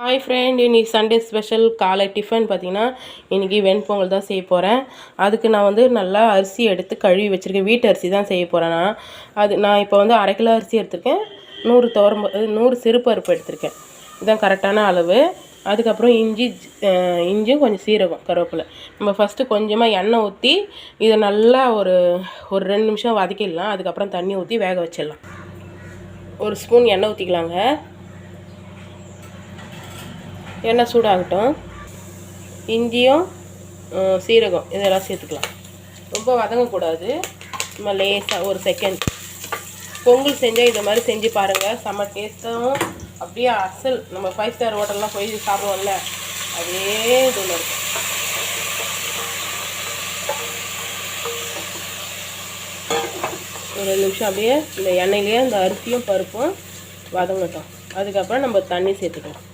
Hi friend இன்னைக்கு Sunday special காலை tiffin பார்த்தீங்கன்னா இன்றைக்கி வெண்பொங்கல் தான் செய்ய போகிறேன் அதுக்கு நான் வந்து நல்லா அரிசி எடுத்து கழுவி வச்சுருக்கேன். வீட்டு அரிசி தான் செய்ய போகிறேன் நான். அது நான் இப்போ வந்து அரை கிலோ அரிசி எடுத்திருக்கேன். நூறு தோரம்பு நூறு சிறுபருப்பு எடுத்திருக்கேன். இதுதான் கரெக்டான அளவு. அதுக்கப்புறம் இஞ்சி இஞ்சியும் கொஞ்சம் சீரகம் கருவேப்பிலை. நம்ம ஃபஸ்ட்டு கொஞ்சமாக எண்ணெய் ஊற்றி இதை நல்லா ஒரு ஒரு ரெண்டு நிமிஷம் வதக்கிடலாம். அதுக்கப்புறம் தண்ணி ஊற்றி வேக வச்சிடலாம். ஒரு ஸ்பூன் எண்ணெய் ஊற்றிக்கலாங்க எண்ணெய் சூடாகட்டும். இஞ்சியும் சீரகம் இதெல்லாம் சேர்த்துக்கலாம். ரொம்ப வதங்கக்கூடாது. நம்ம லேசாக ஒரு செகண்ட் பொங்கல் செஞ்சால் இதை மாதிரி செஞ்சு பாருங்கள் செம்ம டேஸ்ட்டாகவும் அப்படியே அசல். நம்ம ஃபைவ் ஸ்டார் ஹோட்டல்லாம் போய் சாப்பிடுவோம்ல. அதே இதில் இருக்கும் ஒரு ரெண்டு நிமிஷம் அப்படியே இந்த எண்ணெயிலேயே அந்த அரிசியும் பருப்பும் வதங்கட்டும். அதுக்கப்புறம் நம்ம தண்ணி சேர்த்துக்கலாம்.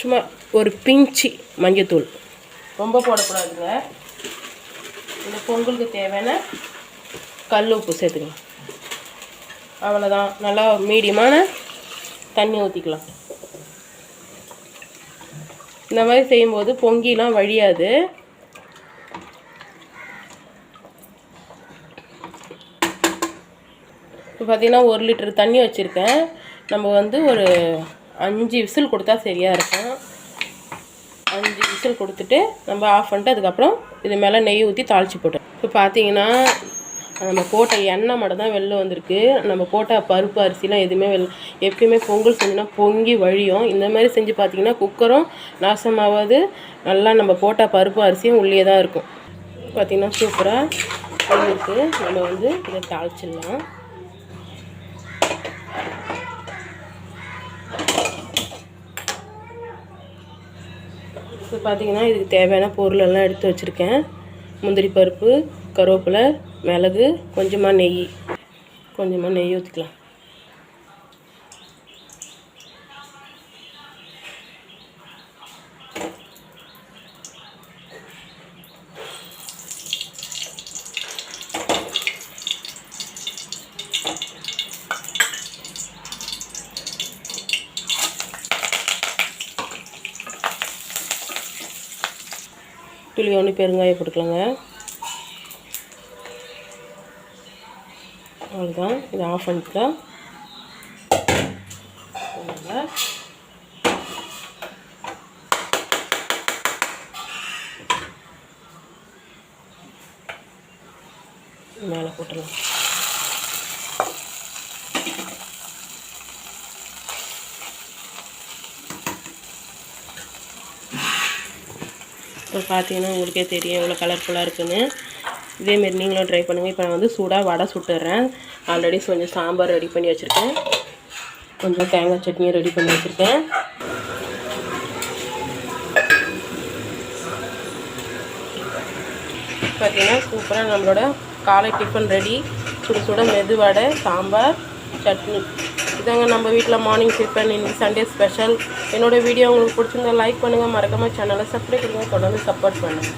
சும்மா ஒரு பிஞ்சி மஞ்சத்தூள். ரொம்ப போடக்கூடாதுங்க. இந்த பொங்கலுக்கு தேவையான கல் உப்பு சேர்த்துக்கலாம் அவ்வளோதான் நல்லா மீடியமான தண்ணி ஊற்றிக்கலாம் இந்த மாதிரி செய்யும்போது பொங்கிலாம் வழியாது. இப்போ பார்த்திங்கன்னா ஒரு லிட்டர் தண்ணி வச்சுருக்கேன். நம்ம வந்து ஒரு அஞ்சு விசில் கொடுத்தா சரியாக இருக்கும். அஞ்சு விசில் கொடுத்துட்டு நம்ம ஆஃப் பண்ணிட்டு அதுக்கப்புறம் இது மேலே நெய் ஊற்றி தாளித்து போட்டோம் இப்போ பார்த்தீங்கன்னா நம்ம போட்ட எண்ணெய் மட்டும் தான் வெளில வந்திருக்கு. நம்ம போட்ட பருப்பு அரிசிலாம் எதுவுமே வெளில எப்பயுமே பொங்கல் செஞ்சோன்னா பொங்கி வழியும். இந்த மாதிரி செஞ்சு பார்த்தீங்கன்னா குக்கரும் நாசமாகாது. நல்லா நம்ம போட்ட பருப்பு அரிசியும் உள்ளே தான் இருக்கும். பார்த்திங்கன்னா சூப்பராக இருக்குது நம்ம வந்து இதை தாளிச்சிடலாம். இப்போ பார்த்தீங்கன்னா இதுக்கு தேவையான பொருளெல்லாம் எடுத்து வச்சுருக்கேன். முந்திரி பருப்பு கருவேப்பிலை மிளகு கொஞ்சமாக நெய். கொஞ்சமாக நெய் ஊற்றிக்கலாம் துளி பெருங்காயம் போட்டுக்கலாங்க அவ்வளோதான் இதை ஆஃப் பண்ணிக்கலாம். மேலே போட்டுடலாம். இப்போ பார்த்தீங்கன்னா உங்களுக்கே தெரியும் எவ்வளோ கலர்ஃபுல்லாக இருக்குன்னு. இதேமாரி நீங்களும் ட்ரை பண்ணுங்கள் இப்போ நான் வந்து சூடாக வடை சுட்டுறேன். ஆல்ரெடி கொஞ்சம் சாம்பார் ரெடி பண்ணி வச்சுருக்கேன். கொஞ்சம் தேங்காய் சட்னியும் ரெடி பண்ணி வச்சுருக்கேன். பார்த்தீங்கன்னா சூப்பராக நம்மளோட காலை டிஃபன் ரெடி சுட சுட மெது வடை சாம்பார் சட்னி. இதாங்க நம்ம வீட்டில் மார்னிங் டிஃபன் இன்னைக்கு சண்டே ஸ்பெஷல் என்னோடய வீடியோ உங்களுக்கு பிடிச்சிருந்தா லைக் பண்ணுங்கள் மறக்காமல் சேனலை சப்ஸ்கிரைப் பண்ணுங்கள் தொடர்ந்து சப்போர்ட் பண்ணுங்கள்